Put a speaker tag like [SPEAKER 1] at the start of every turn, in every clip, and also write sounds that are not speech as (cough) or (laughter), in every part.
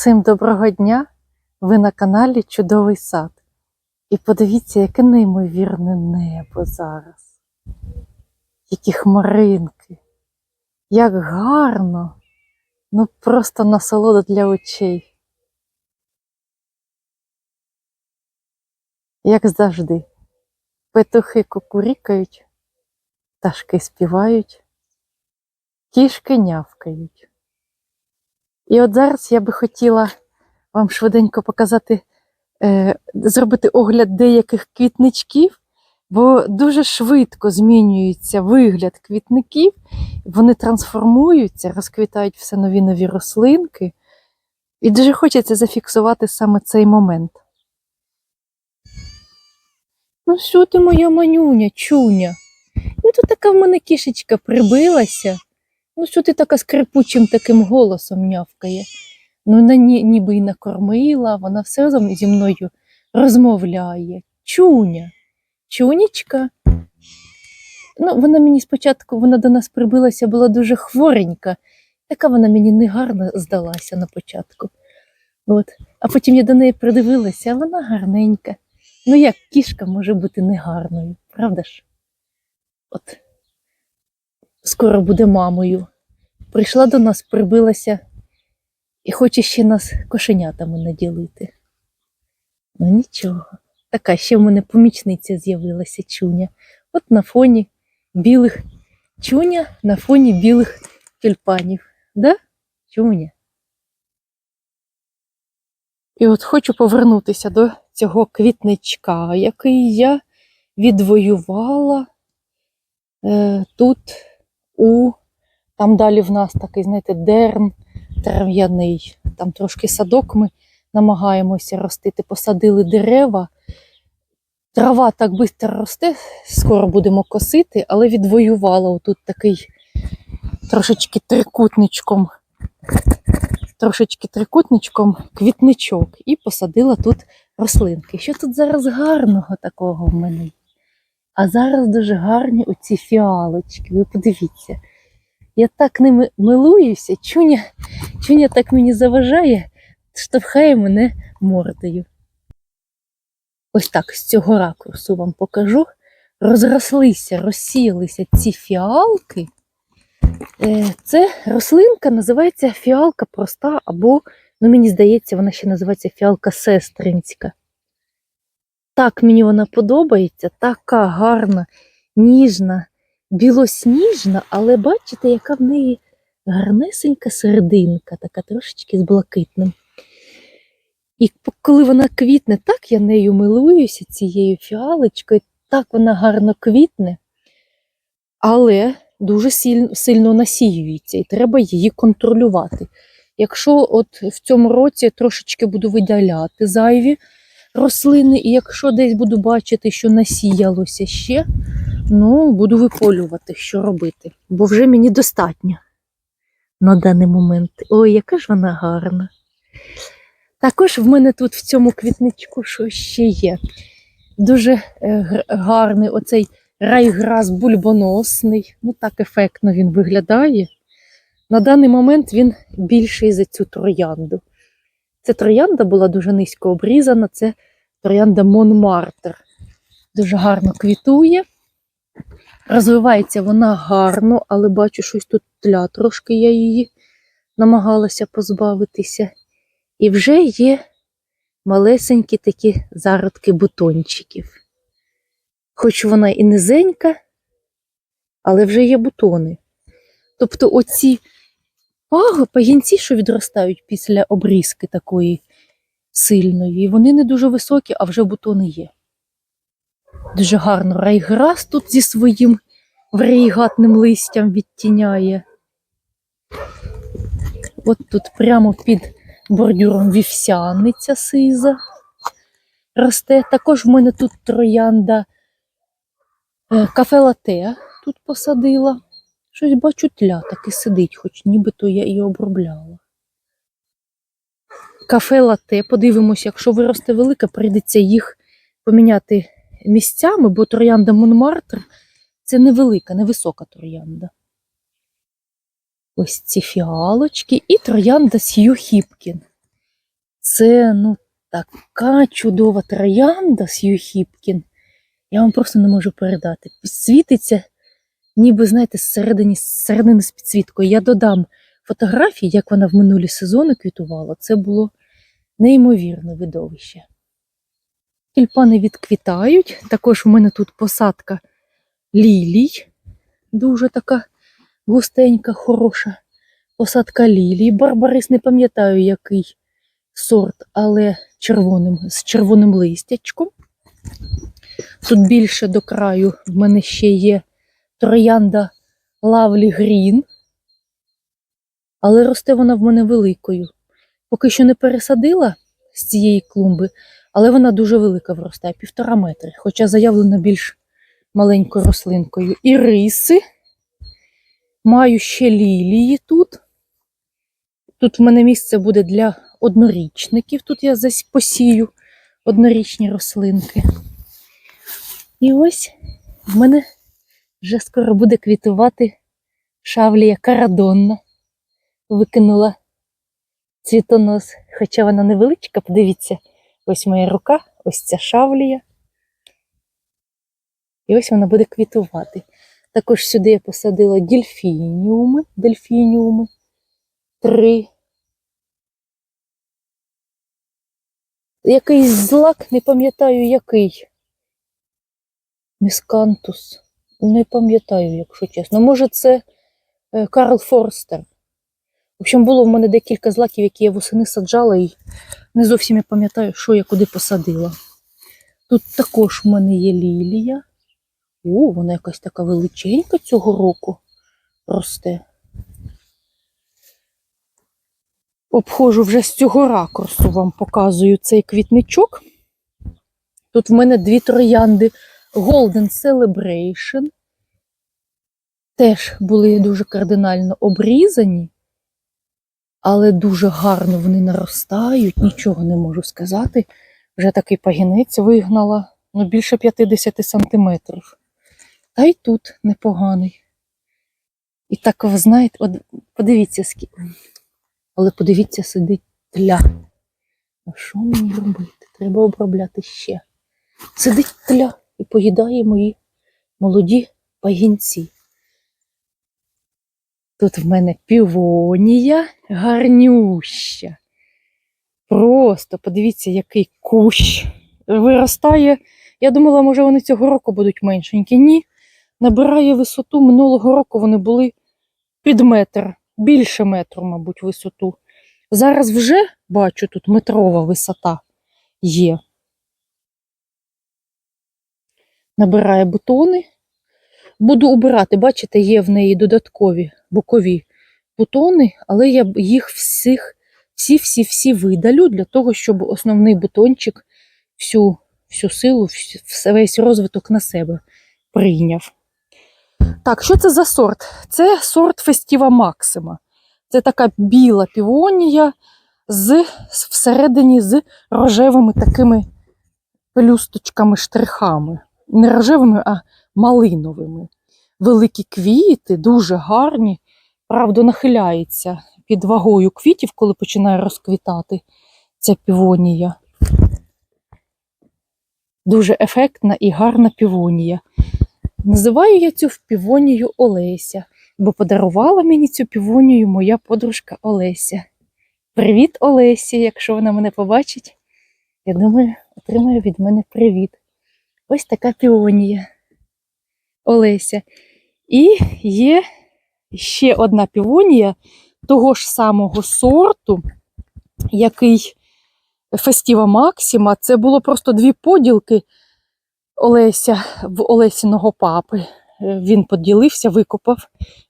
[SPEAKER 1] Всім доброго дня! Ви на каналі Чудовий сад. І подивіться, яке неймовірне небо зараз. Які хмаринки. Як гарно. Ну просто насолода для очей. Як завжди, петухи кукурікають, пташки співають, кішки нявкають. І от зараз я би хотіла вам швиденько показати, е, зробити огляд деяких квітничків, бо дуже швидко змінюється вигляд квітників, вони трансформуються, розквітають все нові нові рослинки. І дуже хочеться зафіксувати саме цей момент. Ну, що ти моя манюня, чуня? Ну, тут така в мене кішечка прибилася. Ну, що ти така скрипучим таким голосом нявкає? Ну, вона ні, ніби й накормила, вона все зо- зі мною розмовляє. Чуня, чунічка. Ну, вона мені спочатку, вона до нас прибилася, була дуже хворенька. Така вона мені негарна здалася на початку. От. А потім я до неї придивилася, а вона гарненька. Ну, як кішка може бути негарною, правда ж? От. Скоро буде мамою. Прийшла до нас, прибилася і хоче ще нас кошенятами наділити. Ну нічого. Така ще в мене помічниця з'явилася чуня. От на фоні білих чуня на фоні білих тюльпанів. Да? Чуня. І от хочу повернутися до цього квітничка, який я відвоювала е, тут, у там далі в нас такий, знаєте, дерн трав'яний. Там трошки садок ми намагаємося ростити. Посадили дерева. Трава так швидко росте, скоро будемо косити, але відвоювала отут такий трошечки трикутничком, трошечки трикутничком квітничок і посадила тут рослинки. Що тут зараз гарного такого в мене? А зараз дуже гарні оці фіалочки. Ви подивіться. Я так ними милуюся, чуня, чуня так мені заважає, штовхає мене мордою. Ось так з цього ракурсу вам покажу. Розрослися, розсіялися ці фіалки. Е, Це рослинка називається фіалка проста, або, ну мені здається, вона ще називається фіалка сестринська. Так мені вона подобається, така гарна, ніжна, білосніжна, але бачите, яка в неї гарнесенька серединка, така трошечки з блакитним. І коли вона квітне, так я нею милуюся, цією фіалочкою, так вона гарно квітне, але дуже сильно, насіюється, і треба її контролювати. Якщо от в цьому році трошечки буду видаляти зайві рослини, і якщо десь буду бачити, що насіялося ще, ну, буду виполювати, що робити, бо вже мені достатньо на даний момент. Ой, яка ж вона гарна. Також в мене тут в цьому квітничку що ще є. Дуже е, гарний оцей райграс бульбоносний. Ну так ефектно він виглядає. На даний момент він більший за цю троянду. Ця троянда була дуже низько обрізана, це троянда Монмартр. Дуже гарно квітує. Розвивається вона гарно, але бачу, щось тут тля трошки я її намагалася позбавитися. І вже є малесенькі такі зародки бутончиків. Хоч вона і низенька, але вже є бутони. Тобто оці паго- пагінці, що відростають після обрізки такої сильної, вони не дуже високі, а вже бутони є. Дуже гарно райграс тут зі своїм варігатним листям відтіняє. От тут прямо під бордюром вівсяниця сиза росте. Також в мене тут троянда е, кафе лате тут посадила. Щось бачу тля таки сидить, хоч нібито я і обробляла. Кафе лате, подивимося, якщо виросте велике, прийдеться їх поміняти місцями, бо троянда Монмартр це невелика, невисока троянда. Ось ці фіалочки і троянда Сью Хіпкін. Це ну, така чудова троянда Сью Хіпкін. Я вам просто не можу передати. Світиться, ніби, знаєте, зсередині, зсередини з підсвіткою. Я додам фотографії, як вона в минулі сезони квітувала. Це було неймовірне видовище. Тюльпани відквітають. Також у мене тут посадка лілій. Дуже така густенька, хороша посадка лілій. Барбарис не пам'ятаю, який сорт, але червоним, з червоним листячком. Тут більше до краю в мене ще є троянда Лавлі Грін, але росте вона в мене великою. Поки що не пересадила з цієї клумби, але вона дуже велика вростає, півтора метри, хоча заявлена більш маленькою рослинкою. І риси. Маю ще лілії тут. Тут в мене місце буде для однорічників. Тут я посію однорічні рослинки. І ось в мене вже скоро буде квітувати шавлія карадонна. Викинула цвітонос, хоча вона невеличка, подивіться, ось моя рука, ось ця шавлія. І ось вона буде квітувати. Також сюди я посадила дельфініуми, дельфініуми. Три. Якийсь злак, не пам'ятаю який. Міскантус. Не пам'ятаю, якщо чесно. Може, це е, Карл Форстер. В общем, було в мене декілька злаків, які я восени саджала, і не зовсім я пам'ятаю, що я куди посадила. Тут також в мене є лілія. О, вона якась така величенька цього року росте. Обходжу вже з цього ракурсу, вам показую цей квітничок. Тут в мене дві троянди Golden Celebration. Теж були дуже кардинально обрізані, але дуже гарно вони наростають, нічого не можу сказати. Вже такий пагінець вигнала, ну більше 50 сантиметрів. Та й тут непоганий. І так, ви знаєте, от подивіться, скільки. Але подивіться, сидить тля. А що мені робити? Треба обробляти ще. Сидить тля і поїдає мої молоді пагінці. Тут в мене півонія гарнюща. Просто подивіться, який кущ. Виростає. Я думала, може, вони цього року будуть меншенькі. Ні. Набирає висоту. Минулого року вони були під метр, більше метру, мабуть, висоту. Зараз вже бачу, тут метрова висота є. Набирає бутони. Буду убирати, бачите, є в неї додаткові бокові бутони, але я їх всіх, всі-всі-всі видалю для того, щоб основний бутончик всю, всю силу, весь розвиток на себе прийняв. Так, що це за сорт? Це сорт Фестіва Максима. Це така біла півонія з, всередині з рожевими такими пелюсточками, штрихами. Не рожевими, а малиновими. Великі квіти, дуже гарні. Правда, нахиляється під вагою квітів, коли починає розквітати ця півонія. Дуже ефектна і гарна півонія. Називаю я цю півонію Олеся, бо подарувала мені цю півонію моя подружка Олеся. Привіт, Олесі, якщо вона мене побачить, я думаю, отримає від мене привіт. Ось така півонія Олеся. І є ще одна півонія того ж самого сорту, який Фестіва Максима. Це було просто дві поділки Олеся в Олесіного папи. Е, Він поділився, викопав,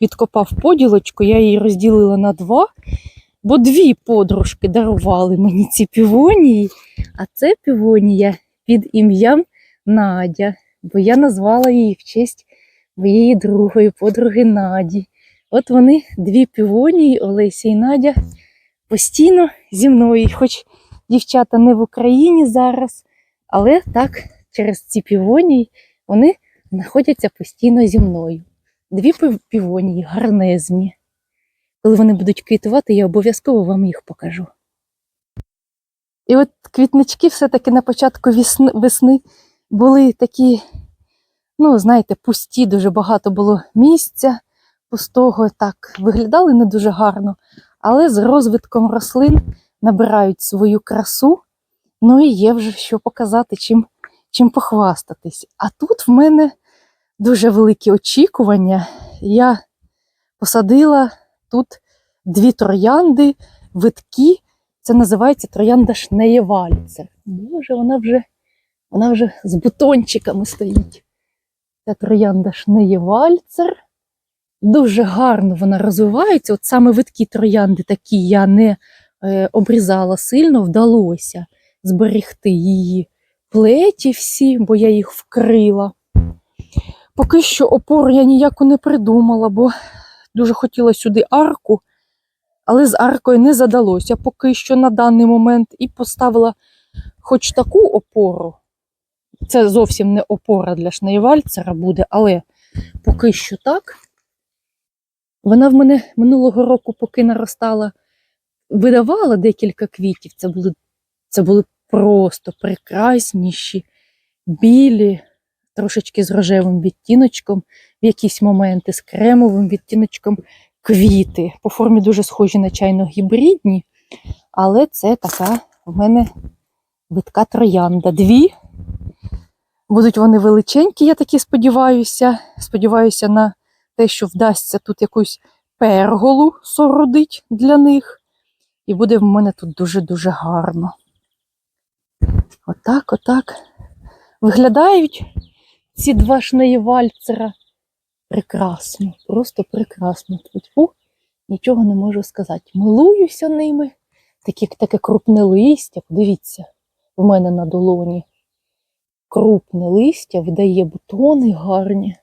[SPEAKER 1] відкопав поділочку, я її розділила на два, бо дві подружки дарували мені ці півонії, а це півонія під ім'ям Надя, бо я назвала її в честь моєї другої подруги Наді. От вони, дві півонії, Олеся і Надя, постійно зі мною, хоч дівчата не в Україні зараз, але так, через ці півонії вони знаходяться постійно зі мною. Дві півонії гарнезні. Коли вони будуть квітувати, я обов'язково вам їх покажу. І от квітнички все-таки на початку весни, були такі, ну, знаєте, пусті, дуже багато було місця пустого, так, виглядали не дуже гарно, але з розвитком рослин набирають свою красу. Ну і є вже що показати, чим, чим похвастатись. А тут в мене дуже великі очікування. Я посадила тут дві троянди, витки. Це називається троянда Шнеєвальцер. Боже, вона вже, вона вже з бутончиками стоїть. Ця троянда Шнеєвальцер. Дуже гарно вона розвивається. От саме виткі троянди такі я не е, обрізала сильно, вдалося зберегти її плеті всі, бо я їх вкрила. Поки що опору я ніяку не придумала, бо дуже хотіла сюди арку, але з аркою не задалося поки що на даний момент і поставила хоч таку опору. Це зовсім не опора для шнеєвальцера буде, але поки що так. Вона в мене минулого року, поки наростала, видавала декілька квітів. Це були, це були просто прекрасніші, білі, трошечки з рожевим відтіночком, в якісь моменти з кремовим відтіночком квіти. По формі дуже схожі на чайно-гібридні, але це така в мене витка троянда. Дві. Будуть вони величенькі, я таки сподіваюся. Сподіваюся на те, що вдасться тут якусь перголу сородить для них. І буде в мене тут дуже-дуже гарно. Отак, отак. Виглядають ці два шнеєвальцера прекрасно, просто прекрасно. Тьфу, нічого не можу сказати. Милуюся ними. Такі, таке крупне листя. Подивіться, в мене на долоні. Крупне листя видає бутони гарні.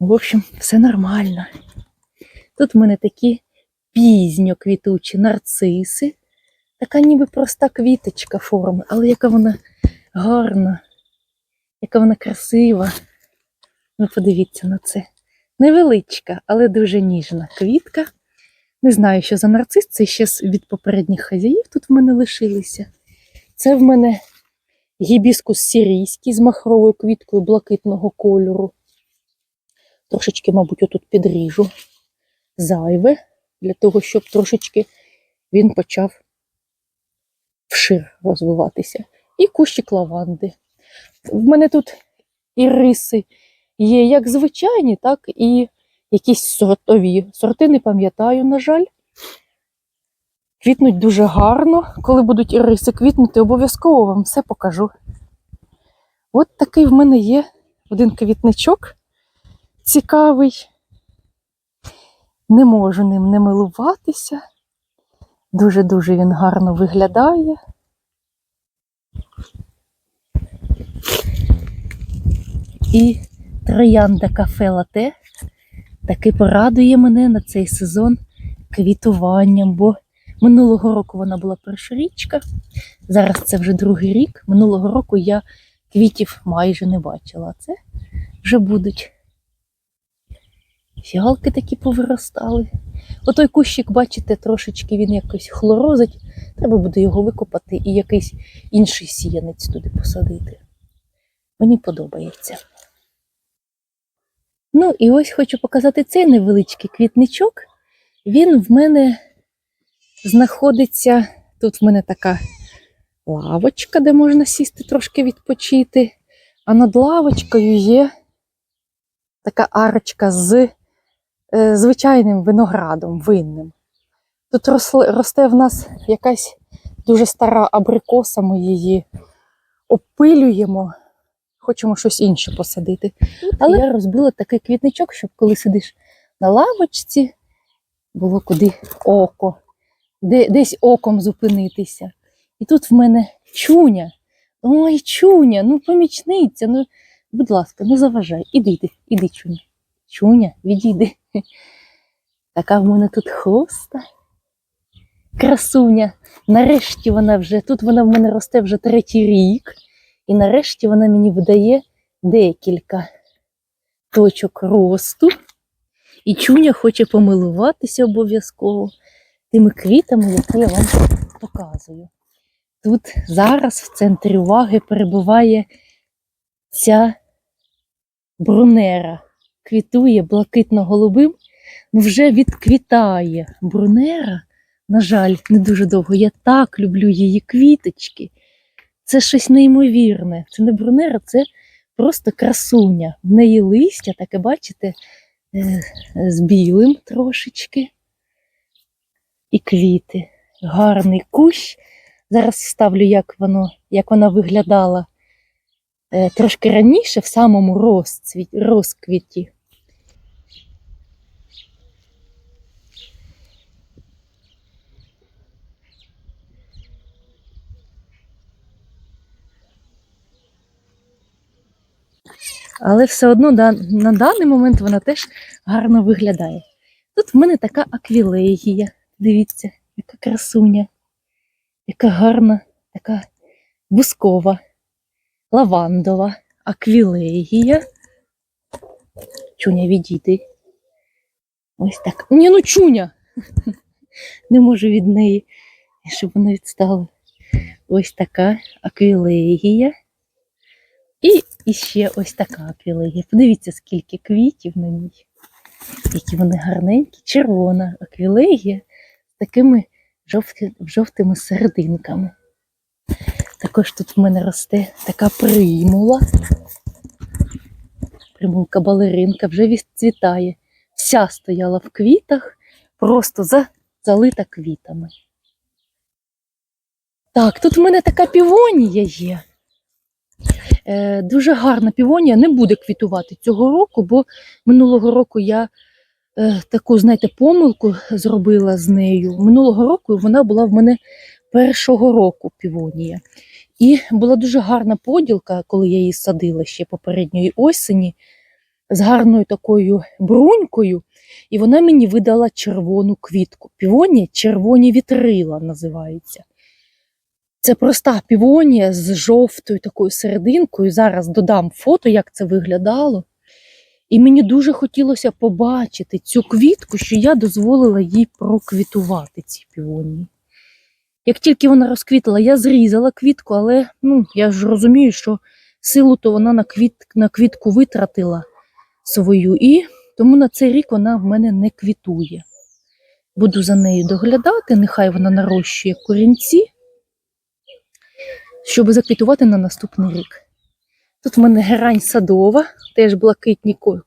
[SPEAKER 1] В общем, все нормально. Тут в мене такі пізньо квітучі нарциси. Така ніби проста квіточка форми, але яка вона гарна, яка вона красива. Ну, подивіться на це. Невеличка, але дуже ніжна квітка. Не знаю, що за нарцис, це ще від попередніх хазяїв тут в мене лишилися. Це в мене гібіскус сірійський з махровою квіткою блакитного кольору. Трошечки, мабуть, отут підріжу зайве, для того, щоб трошечки він почав вшир розвиватися. І кущик лаванди. В мене тут іриси є як звичайні, так і якісь сортові. Сорти не пам'ятаю, на жаль. Квітнуть дуже гарно. Коли будуть іриси квітнути, обов'язково вам все покажу. От такий в мене є один квітничок цікавий. Не можу ним не милуватися. Дуже-дуже він гарно виглядає. І троянда кафе лате таки порадує мене на цей сезон квітуванням, бо минулого року вона була першорічка, зараз це вже другий рік. Минулого року я квітів майже не бачила. Це вже будуть. Фіалки такі повиростали. Отой кущик, бачите, трошечки він якось хлорозить. Треба буде його викопати і якийсь інший сіянець туди посадити. Мені подобається. Ну, і ось хочу показати цей невеличкий квітничок. Він в мене знаходиться. Тут в мене така лавочка, де можна сісти трошки відпочити. А над лавочкою є така арочка з е, звичайним виноградом винним. Тут росли, росте в нас якась дуже стара абрикоса, ми її опилюємо. Хочемо щось інше посадити. Але я розбила такий квітничок, щоб коли сидиш на лавочці, було куди око, де, десь оком зупинитися. І тут в мене чуня. Ой, чуня, ну помічниця, ну, будь ласка, не заважай. Іди, іди, чуня. Чуня, відійди. (laughs) Така в мене тут хоста. Красуня. Нарешті вона вже, тут вона в мене росте вже третій рік. І нарешті вона мені видає декілька точок росту. І чуня хоче помилуватися обов'язково тими квітами, які я вам показую. Тут зараз в центрі уваги перебуває ця брунера. Квітує блакитно-голубим, ну вже відквітає. Брунера, на жаль, не дуже довго. Я так люблю її квіточки. Це щось неймовірне. Це не брунера, це просто красуня. В неї листя, таке, бачите, е, з білим трошечки. І квіти. Гарний кущ. Зараз вставлю, як, воно, як вона виглядала е, трошки раніше, в самому розцвіт, розквіті. Але все одно на даний момент вона теж гарно виглядає. Тут в мене така аквілегія. Дивіться, яка красуня, яка гарна, така бускова, лавандова, аквілегія. Чуня, відійди. Ось так. Ні, ну чуня. (laughs) Не можу від неї, щоб вона відстала. Ось така аквілегія. І, і ще ось така аквілегія. Подивіться, скільки квітів на ній. Які вони гарненькі. Червона аквілегія такими жовті, жовтими серединками. Також тут в мене росте така примула. Примулка балеринка вже відцвітає. Вся стояла в квітах, просто за, залита квітами. Так, тут в мене така півонія є. Е, дуже гарна півонія, не буде квітувати цього року, бо минулого року я таку, знаєте, помилку зробила з нею. Минулого року вона була в мене першого року півонія. І була дуже гарна поділка, коли я її садила ще попередньої осені, з гарною такою брунькою, і вона мені видала червону квітку. Півонія червоні вітрила називається. Це проста півонія з жовтою такою серединкою. Зараз додам фото, як це виглядало. І мені дуже хотілося побачити цю квітку, що я дозволила їй проквітувати ці півонії. Як тільки вона розквітла, я зрізала квітку, але ну, я ж розумію, що силу то вона на, квіт, на квітку витратила свою, і тому на цей рік вона в мене не квітує. Буду за нею доглядати, нехай вона нарощує корінці щоб заквітувати на наступний рік. Тут в мене герань садова, теж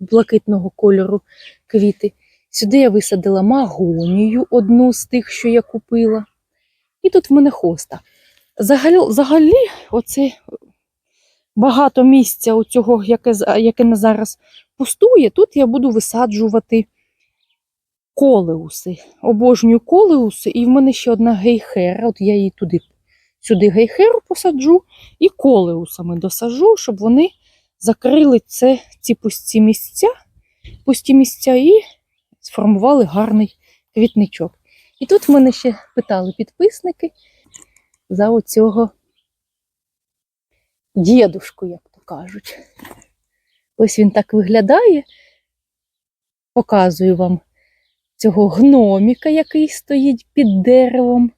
[SPEAKER 1] блакитного кольору квіти. Сюди я висадила магонію, одну з тих, що я купила. І тут в мене хоста. Взагалі, взагалі оце багато місця у цього, яке, яке на зараз пустує, тут я буду висаджувати колеуси. Обожнюю колеуси, і в мене ще одна гейхера, от я її туди сюди гейхеру посаджу і колеусами досаджу, щоб вони закрили це, ці пусті місця, пусті місця і сформували гарний квітничок. І тут мене ще питали підписники за оцього дідушку, як то кажуть. Ось він так виглядає. Показую вам цього гноміка, який стоїть під деревом.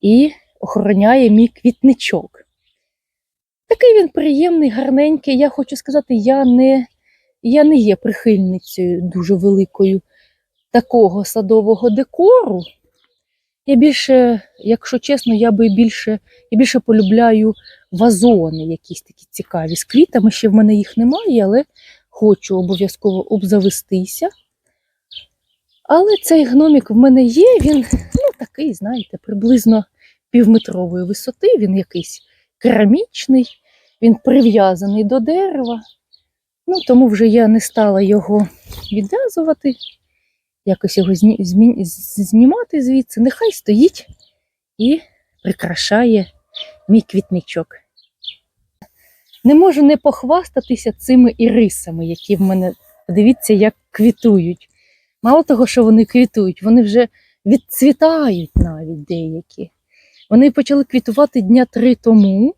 [SPEAKER 1] І охороняє мій квітничок. Такий він приємний, гарненький. Я хочу сказати, я не, я не є прихильницею дуже великою такого садового декору. Я більше, якщо чесно, я би більше, я більше полюбляю вазони, якісь такі цікаві з квітами. Ще в мене їх немає, але хочу обов'язково обзавестися. Але цей гномік в мене є, він ну, такий, знаєте, приблизно півметрової висоти, він якийсь керамічний, він прив'язаний до дерева. Ну, тому вже я не стала його відв'язувати, якось його знімати звідси. Нехай стоїть і прикрашає мій квітничок. Не можу не похвастатися цими ірисами, які в мене, подивіться, як квітують. Мало того, що вони квітують, вони вже відцвітають навіть деякі. Вони почали квітувати дня три тому.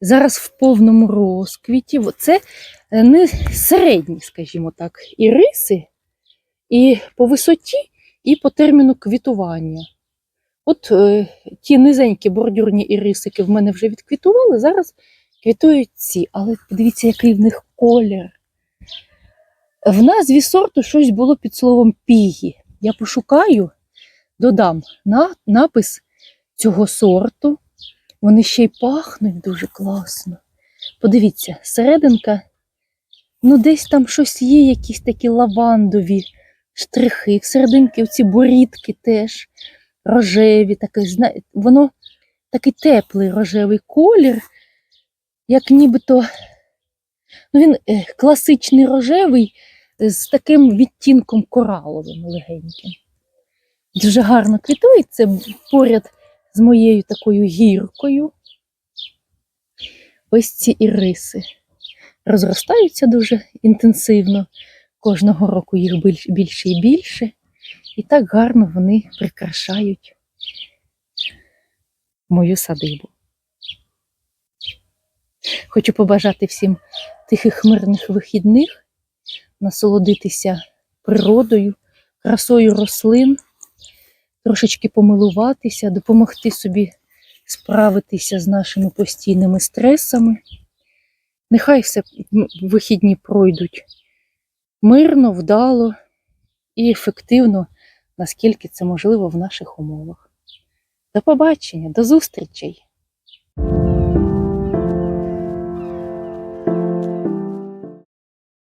[SPEAKER 1] Зараз в повному розквіті. Це е, не середні, скажімо так, іриси, і по висоті, і по терміну квітування. От е, ті низенькі бордюрні ірисики в мене вже відквітували, зараз квітують ці. Але подивіться, який в них колір. В назві сорту щось було під словом пігі. Я пошукаю, додам на, напис цього сорту. Вони ще й пахнуть дуже класно. Подивіться, серединка, ну десь там щось є, якісь такі лавандові штрихи. Всерединки оці борідки теж рожеві, зна- воно такий теплий рожевий колір, як нібито ну він е, класичний рожевий з таким відтінком кораловим легеньким. Дуже гарно квітується поряд з моєю такою гіркою. Ось ці іриси розростаються дуже інтенсивно. Кожного року їх більше і більше. І так гарно вони прикрашають мою садибу. Хочу побажати всім тихих мирних вихідних, насолодитися природою, красою рослин, трошечки помилуватися, допомогти собі справитися з нашими постійними стресами. Нехай все вихідні пройдуть мирно, вдало і ефективно, наскільки це можливо в наших умовах. До побачення, до зустрічей!